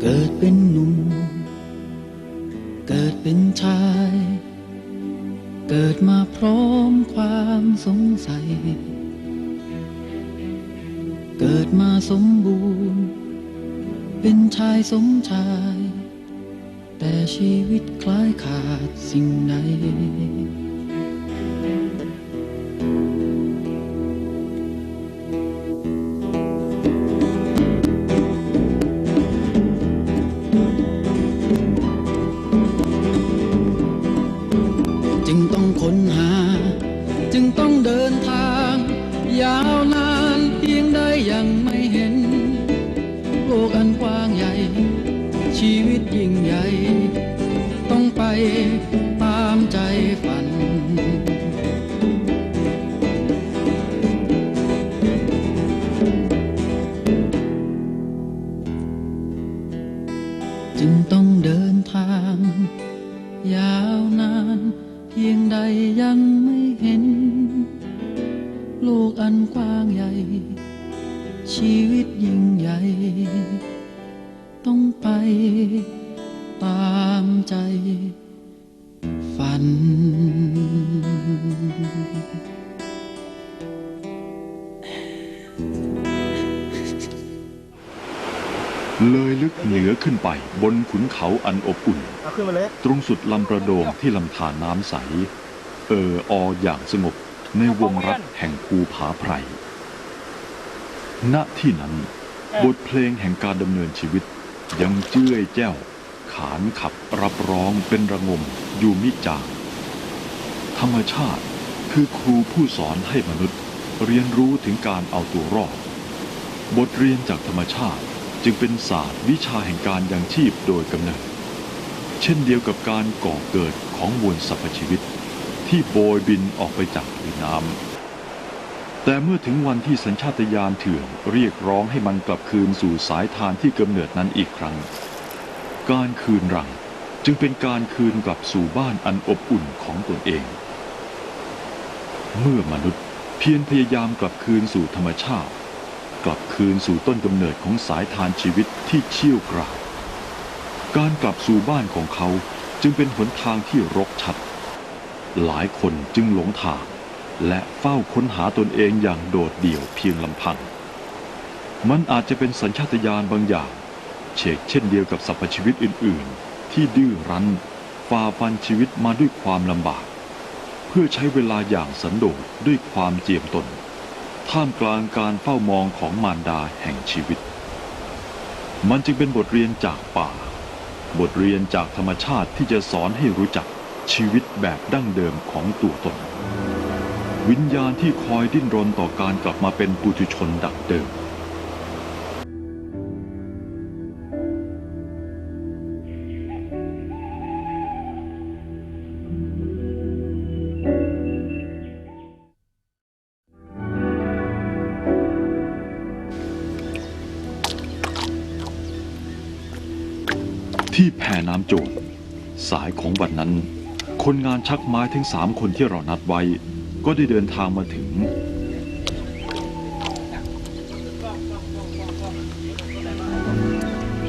เกิดเป็นหนุ่ม เกิดเป็นชาย เกิดมาพร้อมความสงสัย เกิดมาสมบูรณ์ เป็นชายสมชาย แต่ชีวิตคล้ายขาดสิ่งใด ต้องไปตามใจฝัน เลยลึกเหนือขึ้นไปบนขุนเขาอันอบอุ่น เอาขึ้นมาเลย ตรงสุดลำประโดงที่ลำธารน้ำใส เออออย่างสงบในวงรัฐแห่งภูผาไพร ณที่นั้น บทเพลงแห่งการดำเนินชีวิต ยังเจื้อยแจ้ว ขานขับรับร้องเป็นระงมอยู่มิจางธรรมชาติคือครูผู้สอนให้มนุษย์เรียนรู้ถึงการเอาตัวรอด บทเรียนจากธรรมชาติจึงเป็นศาสตร์วิชาแห่งการยังชีพโดยกำเนิด เช่นเดียวกับการก่อเกิดของมวลสรรพชีวิต ที่โบยบินออกไปจากผืนน้ำ แต่เมื่อถึงวันที่สัญชาตญาณเถื่อนเรียกร้องให้มันกลับคืนสู่สายทานที่กำเนิดนั้นอีกครั้ง การคืนรังจึงเป็นการคืนกลับสู่บ้านอันอบอุ่นของตนเอง เมื่อมนุษย์เพียรพยายามกลับคืนสู่ธรรมชาติ กลับคืนสู่ต้นกำเนิดของสายทานชีวิตที่เชี่ยวกรากการกลับสู่บ้านของเขาจึงเป็นหนทางที่รกชัด หลายคนจึงหลงทาง และเฝ้าค้นหาตนเองอย่างโดดเดี่ยวเพียงลำพัง มันอาจจะเป็นสัญชาตญาณบางอย่างเชกเช่นเดียวกับสรรพชีวิตอื่น ๆ ที่ดื้อรั้นฝ่าฟันชีวิตมาด้วยความลำบาก เพื่อใช้เวลาอย่างสันโดษด้วยความเจียมตน ท่ามกลางการเฝ้ามองของมารดาแห่งชีวิต มันจึงเป็นบทเรียนจากป่า บทเรียนจากธรรมชาติที่จะสอนให้รู้จักชีวิตแบบดั้งเดิมของตัวตน วิญญาณที่คอยดิ้นรนต่อการกลับมาเป็นปุถุชนดังเดิม ที่แผ่น้ำโจรสายของวันนั้น คนงานชักไม้ทั้งสามคนที่เรานัดไว้ ก็ได้เดินทางมาถึง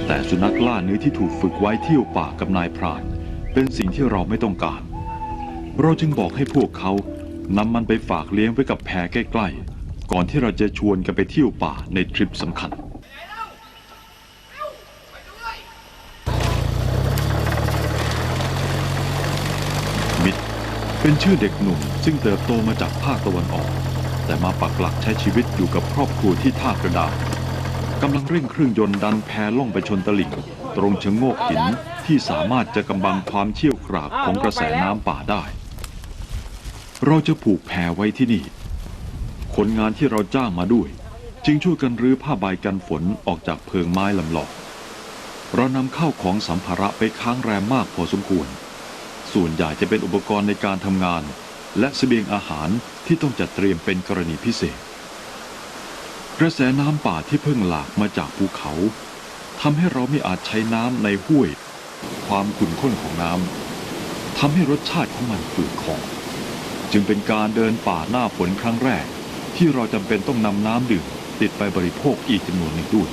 แต่สุนัขล่าเนื้อที่ถูกฝึกไว้เที่ยวป่ากับนายพรานเป็นสิ่งที่เราไม่ต้องการ เราจึงบอกให้พวกเขานำมันไปฝากเลี้ยงไว้กับแพใกล้ ๆ ก่อนที่เราจะชวนกันไปเที่ยวป่าในทริปสำคัญ มิตร เป็นชื่อเด็กหนุ่ม ซึ่งเติบโตมาจากภาคตะวันออก แต่มาปักหลักใช้ชีวิตอยู่กับครอบครัวที่ท่ากระดานกำลังเร่งเครื่องยนต์ดันแพล่องไปชนตลิ่ง ตรงชะโงกหินที่สามารถจะกำบังความเชี่ยวกรากของกระแสน้ำป่าได้ เราจะผูกแพไว้ที่นี่ คนงานที่เราจ้างมาด้วย จึงช่วยกันรื้อผ้าใบกันฝนออกจากเพิงไม้ลำหลอก เรานำเข้าของสัมภาระไปค้างแรมมากพอสมควร ส่วนใหญ่จะเป็นอุปกรณ์ในการทำงาน และเสบียงอาหารที่ต้องจัดเตรียมเป็นกรณีพิเศษ กระแสน้ำป่าที่เพิ่งหลากมาจากภูเขาทำให้เราไม่อาจใช้น้ำในห้วย ความขุ่นข้นของน้ำทำให้รสชาติของมันฝืดคอจึงเป็นการเดินป่าหน้าฝนครั้งแรก ที่เราจำเป็นต้องนำน้ำดื่มติดไปบริโภคอีกจำนวนหนึ่งด้วย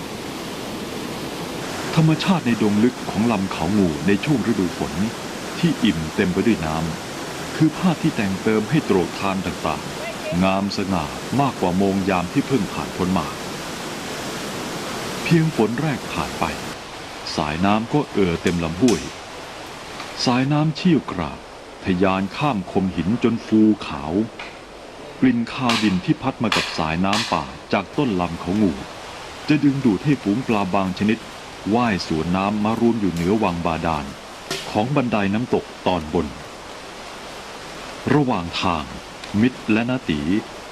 ธรรมชาติในดงลึกของลำเขาหมู่ในช่วงฤดูฝน ที่อิ่มเต็มไปด้วยน้ำคือภาพที่แต่งเติมให้โตรกทานต่างๆ งามสง่ามากกว่าโมงยามที่เพิ่งผ่านพ้นมา เพียงฝนแรกผ่านไป สายน้ำก็เอ่อเต็มลำห้วย สายน้ำเชี่ยวกราบทยานข้ามคมหินจนฟูขาว กลิ่นข้าวดินที่พัดมากับสายน้ำป่าจากต้นลำเขางู จะดึงดูดให้ฝูงปลาบางชนิดว่ายสวนน้ำมารวมอยู่เหนือวังบาดาล ของบันไดน้ำตกตอนบน ระหว่างทาง มิตรและนาตี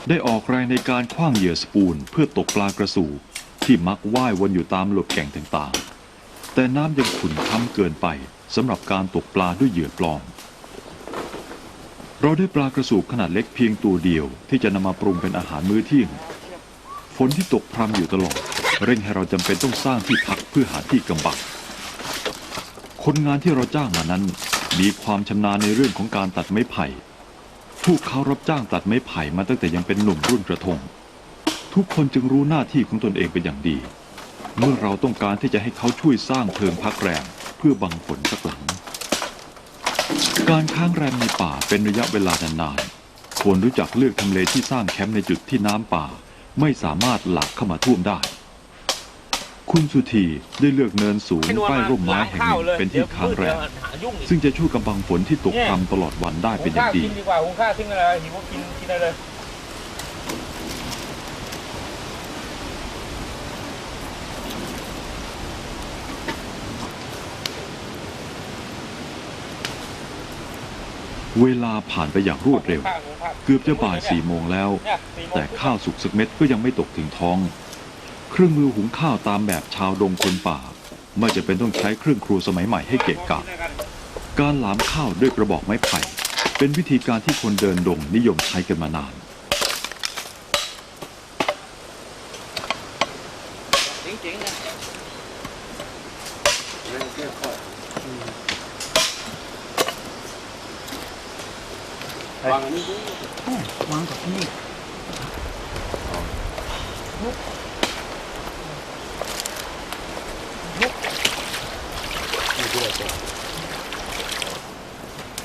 ได้ออกแรงในการคว้างเหยื่อสปูนเพื่อตกปลากระสูที่มักว่ายวนอยู่ตามหลบแก่งต่างๆ แต่น้ำยังขุ่นค้ำเกินไปสำหรับการตกปลาด้วยเหยื่อปลอม เราได้ปลากระสูขนาดเล็กเพียงตัวเดียวที่จะนำมาปรุงเป็นอาหารมื้อเที่ยง ฝนที่ตกพรำอยู่ตลอด เร่งให้เราจำเป็นต้องสร้างที่พักเพื่อหาที่กำบัง คนงานที่เราจ้างมานั้น มีความชำนาญในเรื่องของการตัดไม้ไผ่ พวกเขารับจ้างตัดไม้ไผ่มาตั้งแต่ยังเป็นหนุ่มรุ่นกระทง ทุกคนจึงรู้หน้าที่ของตนเองเป็นอย่างดี เมื่อเราต้องการที่จะให้เขาช่วยสร้างเพิงพักแรมเพื่อบังฝนสักหลัง การค้างแรมในป่าเป็นระยะเวลานานๆควรรู้จักเลือกทำเลที่สร้างแคมป์ในจุดที่น้ำป่า ไม่สามารถหลากเข้ามาท่วมได้ คุณสุธีได้เลือกเนินสูงใกล้ร่มไม้แห่งหนึ่งเป็นที่ค้างแรมซึ่งจะช่วยกำบังฝนที่ตกพรำตลอดวันได้เป็นอย่างดีกินดีกว่าหุงข้าวทิ้งอะไรหิวก็กินกินได้เลยเวลาผ่านไปอย่างรวดเร็ว เกือบจะบ่ายสี่โมงแล้ว แต่ข้าวสุกสักเม็ดก็ยังไม่ตกถึงท้อง เครื่องมือหุงข้าวตามแบบชาวดงคนป่า ไม่จะเป็นต้องใช้เครื่องครัวสมัยใหม่ให้เกะกะ การหลามข้าวด้วยกระบอกไม้ไผ่ เป็นวิธีการที่คนเดินดงนิยมใช้กันมานาน จริงๆนะวางอันนี้ วางกับนี่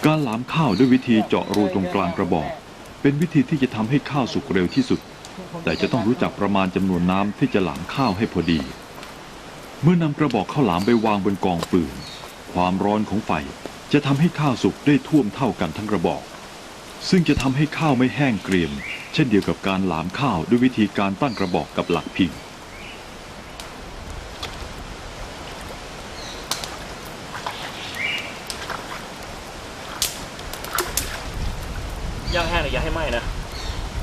การหลามข้าวด้วยวิธีเจาะรูตรงกลางกระบอก เป็นวิธีที่จะทำให้ข้าวสุกเร็วที่สุด แต่จะต้องรู้จักประมาณจำนวนน้ำที่จะหลามข้าวให้พอดี เมื่อนำกระบอกข้าวหลามไปวางบนกองฟืนความร้อนของไฟจะทำให้ข้าวสุกได้ท่วมเท่ากันทั้งกระบอก ซึ่งจะทำให้ข้าวไม่แห้งเกรียม เช่นเดียวกับการหลามข้าวด้วยวิธีการตั้งกระบอกกับหลักพิง ย่างแห้งหรืออย่าให้ไหม้นะ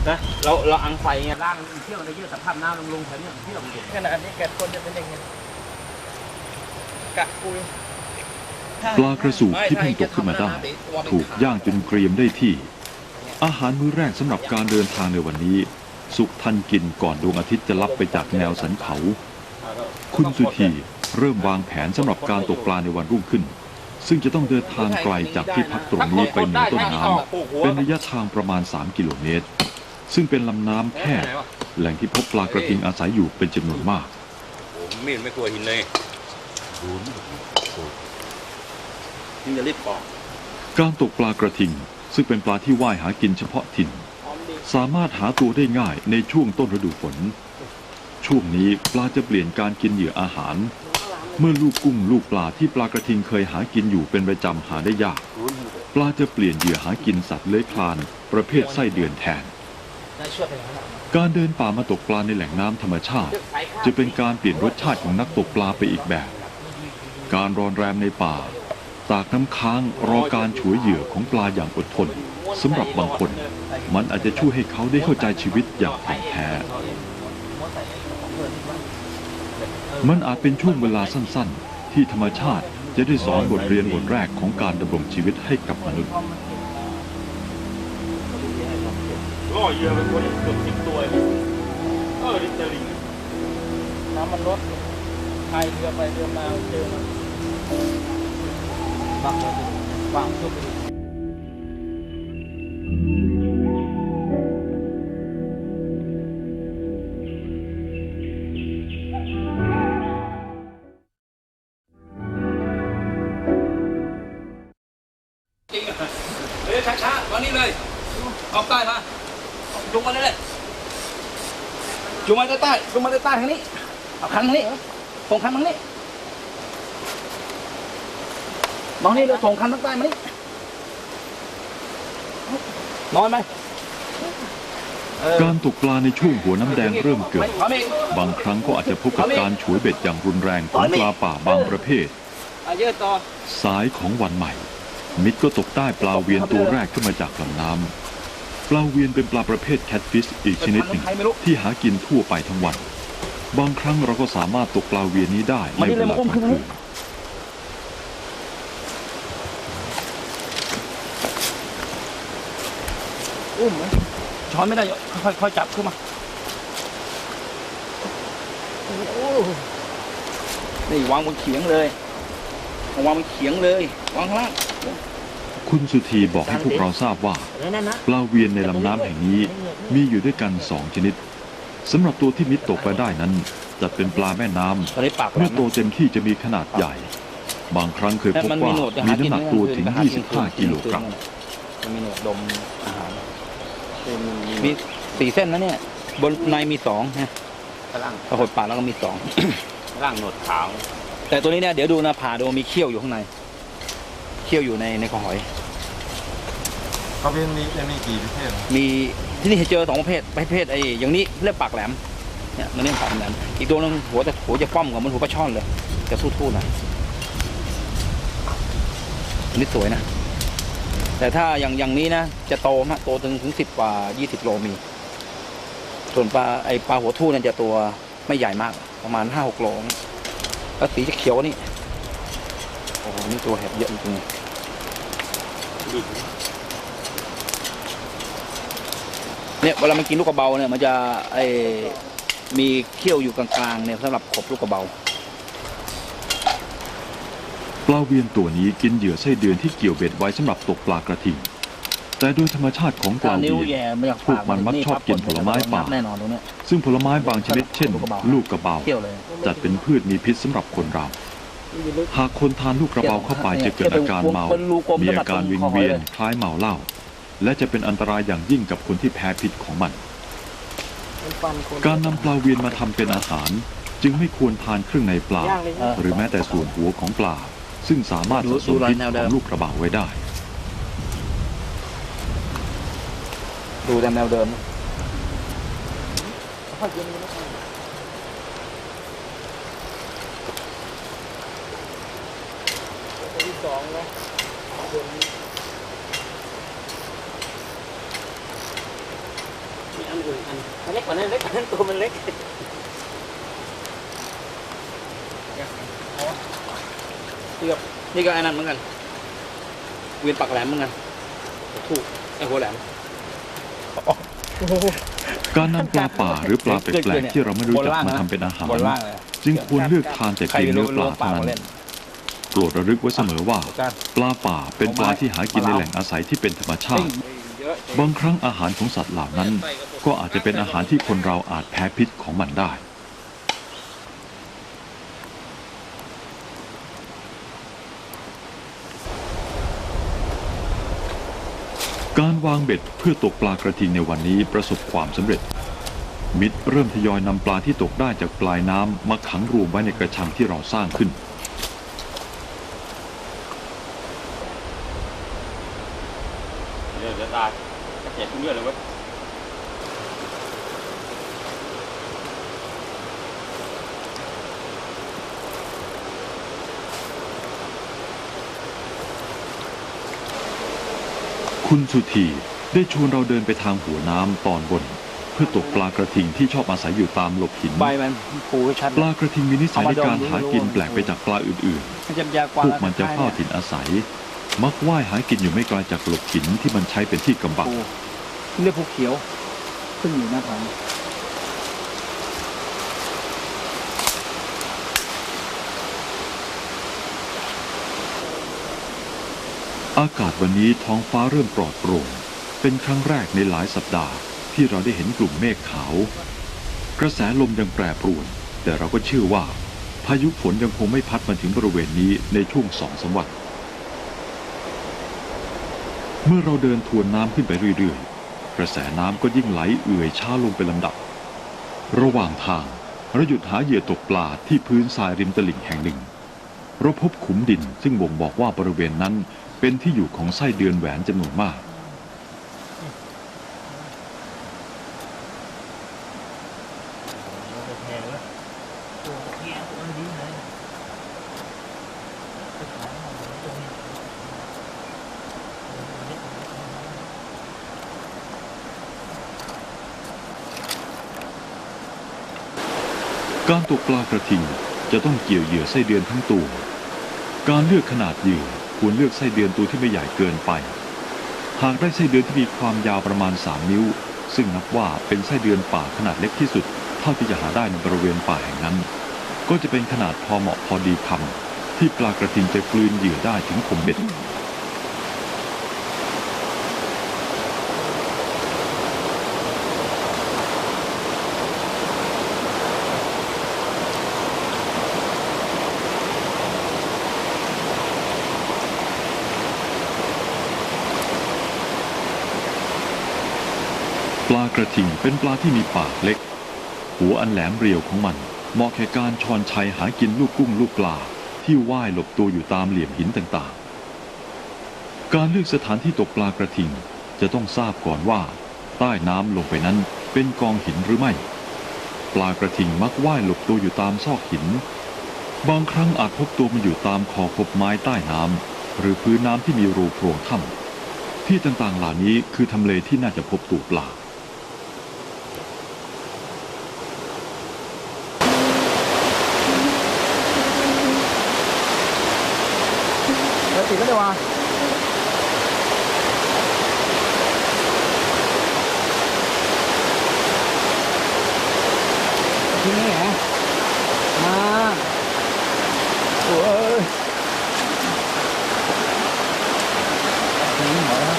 นะ เราเราอังไฟไงล่างเที่ยวในยืดสภาพน้ำลงลงแถวนี้เที่ยวมันเด็ดขนาดนี้แกคนจะเป็นยังไงกะกุยปลากระสูบที่เพิ่งตกขึ้นมาได้ ถูกย่างจนเกรียมได้ที่ อาหารมื้อแรกสำหรับการเดินทางในวันนี้ สุกทันกินก่อนดวงอาทิตย์จะลับไปจากแนวสันเขา คุณสุธีเริ่มวางแผนสำหรับการตกปลาในวันรุ่งขึ้น ซึ่งจะต้องเดินทางไกลจากที่พักตรงนี้ไปเหนือต้นน้ำเป็นระยะทางประมาณ 3 กิโลเมตร ซึ่งเป็นลำน้ำแคบแหล่งที่พบปลากระทิงอาศัยอยู่เป็นจำนวนมากโอ้มีดไม่กลัวหินเลยนี่จะรีบปอกการตกปลากระทิง ซึ่งเป็นปลาที่ว่ายหากินเฉพาะถิ่น สามารถหาตัวได้ง่ายในช่วงต้นฤดูฝน ช่วงนี้ปลาจะเปลี่ยนการกินเหยื่ออาหาร เมื่อลูกกุ้งลูกปลาที่ปลากระทิงเคยหากินอยู่เป็นประจำหาได้ยาก ปลาจะเปลี่ยนเหยื่อหากินสัตว์เลื้อยคลาน ประเภทไส้เดือนแทน การเดินป่ามาตกปลาในแหล่งน้ำธรรมชาติ จะเป็นการเปลี่ยนรสชาติของนักตกปลาไปอีกแบบ การรอนแรมในป่า ตากน้ำค้างรอการฉวยเหยื่อของปลาอย่างอดทนสำหรับบางคน มันอาจจะช่วยให้เขาได้เข้าใจชีวิตอย่างถ่องแท้ มันอาจเป็นช่วงเวลาสั้นๆ ที่ธรรมชาติจะได้สอนบทเรียนบทแรกของการดำรงชีวิตให้กับมนุษย์ ล่อเหยื่อไปตัวนี้เกือบสิบตัวเลยเออดิเจลิงน้ำมันลดพายเรือไปเรือมาเจอมันบังเลยบังทุกยว ต้ๆจุงมาใต้ๆทางนี้เอาคันทางนี้ส่งคันทางนี้มองนี่เลยส่งคันทางใต้มานี่น้อยไหมเออการตกปลาในช่วงหัวน้ำแดงเริ่มเกิดพร้อมอีกบางครั้งก็อาจจะพบกับการฉวยเบ็ดอย่างรุนแรงของปลาป่าบางประเภทอะยืดต่อสายของวันใหม่ มิตรก็ตกได้ปลาเวียนตัวแรกขึ้นมาจากลำน้ำ ปลาเวียนเป็นปลาประเภทแคทฟิชอีกชนิดหนึ่งที่หากินทั่วไปทั้งวัน บางครั้งเราก็สามารถตกปลาเวียนนี้ได้ในเวลากลางคืนอุ้มไหมช้อนไม่ได้ค่อยค่อยจับขึ้นมานี่วางบนเขียงเลยวางบนเขียงเลยวางข้างล่าง คุณสุธีบอกให้พวกเราทราบว่าปลาเวียนในลำน้ำแห่งนี้มีอยู่ด้วยกันสองชนิดสำหรับตัวที่มิตรตกไปได้นั้นจะเป็นปลาแม่น้ำตอนนี้ปากเมื่อโตเต็มที่จะมีขนาดใหญ่ บางครั้งเคยพบมันว่ามีหนวดมีน้ำหนักตัวถึง 25 กิโลกรัมมันมีหนวดดมอาหารมีสี่เส้นนะเนี่ย บนในมีสองนะกระลังพอหดปากแล้วก็มีสองกระลังหนวดขาว แต่ตัวนี้เนี่ยเดี๋ยวดูนะผ่าดูมีเขี้ยวอยู่ข้างใน เขี้ยวอยู่ในในกระหอย เขาเป็นมีมีกี่ประเภทมีที่นี่เจอสองประเภทประเภทไอ้อย่างนี้เรียกปากแหลมเนี่ยมันเรียกปากแหลมอีกตัวหนึงหัวจะหัวจะป้อมกว่ามันหัวปลาช่อนเลยจะทู่ๆหน่อยอันนี้สวยนะ แต่ถ้าอย่างอย่างนี้นะ จะโตมากโตถึงถึงสิบกว่ายี่สิบโลมี ส่วนปลาไอปลาหัวทู่นี่จะตัวไม่ใหญ่มาก ประมาณห้าหกโลแล้วสีจะเขียวนี่โอ้โหนี่ตัวแหบเยอะจริงๆ เนี่ยเวลามันกินลูกกระเบาเนี่ยมันจะไอมีเขี้ยวอยู่กลางๆเนี่ยสำหรับขบลูกกระเบาปลาเวียนตัวนี้กินเหยื่อไส้เดือนที่เกี่ยวเบ็ดไว้สำหรับตกปลากระทิงแต่โดยธรรมชาติของปลานิ้วเวียนแย่มาจากพวกมันมักชอบกินผลไม้ป่าแน่นอนตรงเนี้ยซึ่งผลไม้บางชนิดเช่น ลูกกระเบาเขี้ยวเลยจัดเป็นพืชมีพิษสำหรับคนเราหากคนทานลูกกระเบาเข้าไปจะเกิดอาการเมาเป็นรูกลมมีอาการวิงเวียนสำหรับคล้ายเมาเหล้า และจะเป็นอันตรายอย่างยิ่งกับคนที่แพ้พิษของมัน การนำปลาเวียนมาทำเป็นอาหาร จึงไม่ควรทานเครื่องในปลาเออหรือแม้แต่ส่วนหัวของปลา ซึ่งสามารถดูสะสมดูรอยพิษแนวขเดิอมงลูกกระเบาไว้ได้ ดูตามแนวเดิมมีอัน อื่นอันมันเล็กกว่านั้นเล็กกว่านั้นตัวมันเล็กนี่ก็นี่ก็ไอ้นั่นเหมือนกัน เวียนปากแหลมเหมือนกันถูกไอ้หัวแหลมการนำปลาป่าหรือปลาแปลกๆที่เราไม่รู้จักมาทำเป็นอาหาร จึงควรเลือกทานแต่เพียงเนื้อปลาเท่านั้นโปรดระลึกไว้เสมอว่า ปลาป่าเป็นปลาที่หากินในแหล่งอาศัยที่เป็นธรรมชาติ บางครั้งอาหารของสัตว์เหล่านั้น ก็อาจจะเป็นอาหารที่คนเราอาจแพ้พิษของมันได้ การวางเบ็ดเพื่อตกปลากระทิงในวันนี้ประสบความสำเร็จ มิตรเริ่มทยอยนำปลาที่ตกได้จากปลายน้ำมาขังรวมไว้ในกระชังที่เราสร้างขึ้น เดี๋ยวเดี๋ยวตาย กระเจ็บเลือดเลยเว้ยคุณสุธีได้ชวนเราเดินไปทางหัวน้ำตอนบน เพื่อตกปลากระทิงที่ชอบอาศัยอยู่ตามหลบหิน ใบมันปูให้ชัดปลากระทิงมีนิสัยในการหากินแปลกไปจากปลาอื่นมันจะยาวๆกว่าพวกมันจะเฝ้าถิ่นอาศัย มักว่ายหากินอยู่ไม่ไกลจากหลบหินที่มันใช้เป็นที่กำบัง ปู เรียกภูเขียว ขึ้นอยู่หน้าผาอากาศวันนี้ท้องฟ้าเริ่มปลอดโปร่ง เป็นครั้งแรกในหลายสัปดาห์ที่เราได้เห็นกลุ่มเมฆขาว กระแสลมยังแปรปรวน แต่เราก็เชื่อว่า พายุฝนยังคงไม่พัดมาถึงบริเวณนี้ในช่วงสองสามวัน เมื่อเราเดินทวนน้ำขึ้นไปเรื่อย กระแสน้ำก็ยิ่งไหลเอื่อยช้าลงเป็นลำดับ ระหว่างทางเราหยุดหาเหยื่อตกปลาที่พื้นทรายริมตลิ่งแห่งหนึ่งเราพบขุมดินซึ่งบ่งบอกว่าบริเวณนั้นเป็นที่อยู่ของไส้เดือนแหวนจำนวนมาก การ ตกปลากระทิงจะต้องเกี่ยวเหยื่อไส้เดือนทั้งตัว การเลือกขนาดเหยื่อควรเลือกไส้เดือนตัวที่ไม่ใหญ่เกินไป หากได้ไส้เดือนที่มีความยาวประมาณ 3 นิ้ว ซึ่งนับว่าเป็นไส้เดือนป่าขนาดเล็กที่สุด เท่าที่จะหาได้ในบริเวณป่าแห่งนั้น ก็จะเป็นขนาดพอเหมาะพอดีคำที่ปลากระทิงจะกลืนเหยื่อได้ถึงคมเบ็ด กระทิงเป็นปลาที่มีปากเล็ก หัวอันแหลมเรียวของมันเหมาะแก่การชอนชัยหากินลูกกุ้งลูกปลาที่ว่ายหลบตัวอยู่ตามเหลี่ยมหินต่างๆ การเลือกสถานที่ตกปลากระทิงจะต้องทราบก่อนว่า ใต้น้ำลงไปนั้นเป็นกองหินหรือไม่ ปลากระทิงมักว่ายหลบตัวอยู่ตามซอกหิน บางครั้งอาจพบตัวมันอยู่ตามขอบขบไม้ใต้น้ำหรือพื้นน้ำที่มีรูโพรงถ้ำที่ต่างๆเหล่านี้คือทำเลที่น่าจะพบตัวปลา แล้ว ติดก็ได้ว่าทีนี้ไงมาโอ้ยทีนี้หมดแล้ว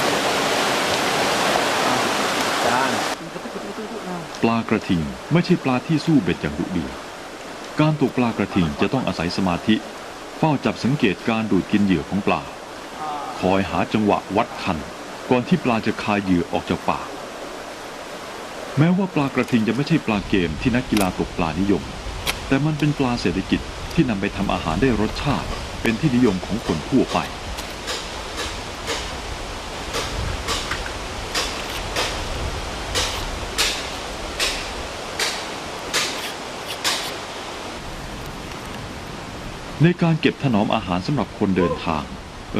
จานปลากระทิงไม่ใช่ปลาที่สู้เบ็ดอย่างดุเดือดการตกปลากระทิงจะต้องอาศัยสมาธิ เฝ้าจับสังเกตการดูดกินเหยื่อของปลา คอยหาจังหวะวัดคัน ก่อนที่ปลาจะคายเหยื่อออกจากปาก แม้ว่าปลากระทิงจะไม่ใช่ปลาเกมที่นักกีฬาตกปลานิยม แต่มันเป็นปลาเศรษฐกิจที่นำไปทำอาหารได้รสชาติ เป็นที่นิยมของคนทั่วไปในการเก็บถนอมอาหารสำหรับคนเดินทาง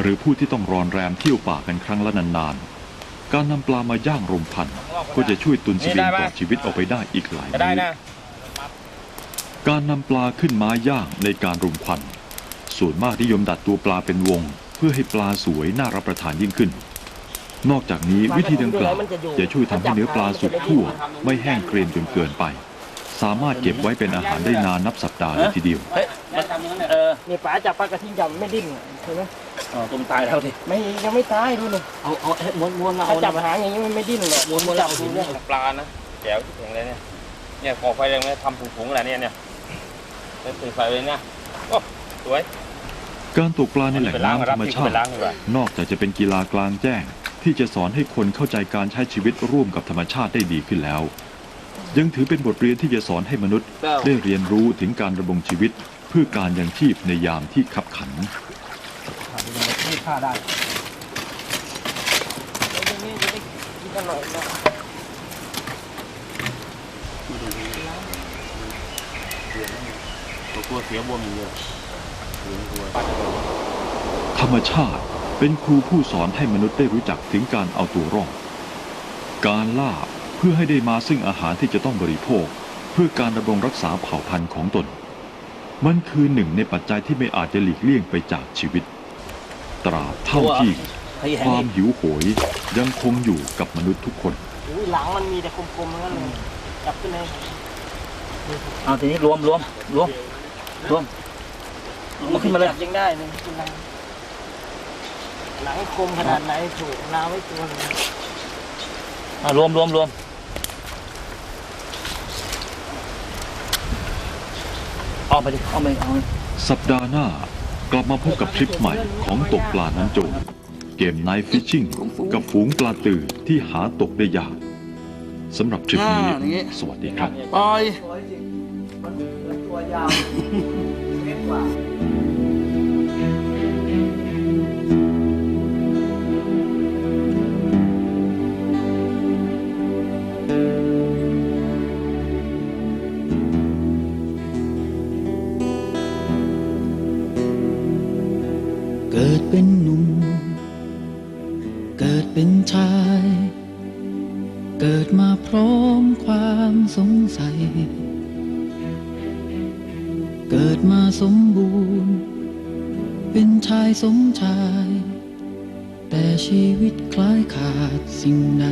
หรือผู้ที่ต้องรอนแรมเที่ยวป่ากันครั้งละนานๆ การนำปลามาย่างรมพันก็จะช่วยตุนเสบียงต่อชีวิตเอาไปได้อีกหลายก็ได้มื้อนะการนำปลาขึ้นม้าย่างในการรุมควันส่วนมากนิยมดัดตัวปลาเป็นวง เพื่อให้ปลาสวยน่ารับประทานยิ่งขึ้น นอกจากนี้วิธีดังกล่าวจะช่วยทำให้เนื้อปลาสุกทั่ว ไม่แห้งเกรียมจนเกินไป สามารถเก็บไว้เป็นอาหารได้นานนับสัปดาห์เลยทีเดียว เฮ้ยเออนี่ป๋าจับปลากระทิงจับไม่ดิ้น ใช่ไหมเออตุ่มตายแล้วสิไม่ยังไม่ตายดูนี่เอาเอาม้วนม้วนมาถ้าเอาจับหางอย่างนี้มันไม่ดิ้นหรอกม้วนม้วนจัเราบเอาดูหินเนี่ยปลานะแจ๋วที่ถึงเลยเนี่ยเนี่ยก่อไฟแรงไหมทำถุงๆอะไรเนี่ยเนี่ยเป็นไฟเลยเนี่ยโอ้สวยการตกปลาในแหล่งไปล้างน้ำธรรมชาไปติล้างดีกว่านอกจากจะเป็นกีฬากลางแจ้ง ที่จะสอนให้คนเข้าใจการใช้ชีวิตร่วมกับธรรมชาติได้ดีขึ้นแล้ว ยังถือเป็นบทเรียนที่จะสอนให้มนุษย์ ได้เรียนรู้ถึงการดำรงชีวิต เพื่อการยังชีพในยามที่ขับขันที่ ฆ่าได้ตรงนี้จะได้กินอร่อยนะตัวเสียบวมอย่างเดียวธรรมชาติเป็นครูผู้สอนให้มนุษย์ได้รู้จักถึงการเอาตัวรอด การล่าเพื่อให้ได้มาซึ่งอาหารที่จะต้องบริโภค เพื่อการดำรงรักษาเผ่าพันธุ์ของตน มันคือหนึ่งในปัจจัยที่ไม่อาจจะหลีกเลี่ยงไปจากชีวิต ตราบเท่าที่ให้แห้ความงหิวโหยยังคงอยู่กับมนุษย์ทุกคนอุ้ยหลังมันมีแต่คมๆทั้งนั้นเลยจับขึ้นเลยเอาทีนี้รวมรวมรวมรวมเอาขึ้นมาเลยจับยังได้เลยขึ้นหลังหลังคมขนาดไหนถูกนาไว้ตัวเลยอะรวมรวมรวมเอาไปดิเอาไปเอาไปสัปดาห์หน้า กลับมาพบกับคลิปใหม่ของตกปลาน้ำโจรเกมไนฟิชชิ่งกับฝูงปลาตื่นที่หาตกได้ยากสำหรับทริปนี้ อ่าอย่างงี้ สวัสดีครับ ปล่อย มันตัวยาวเล็กกว่า สงสัย เกิดมาสมบูรณ์ เป็นชายสมชาย แต่ชีวิตคล้ายขาดสิ่งใด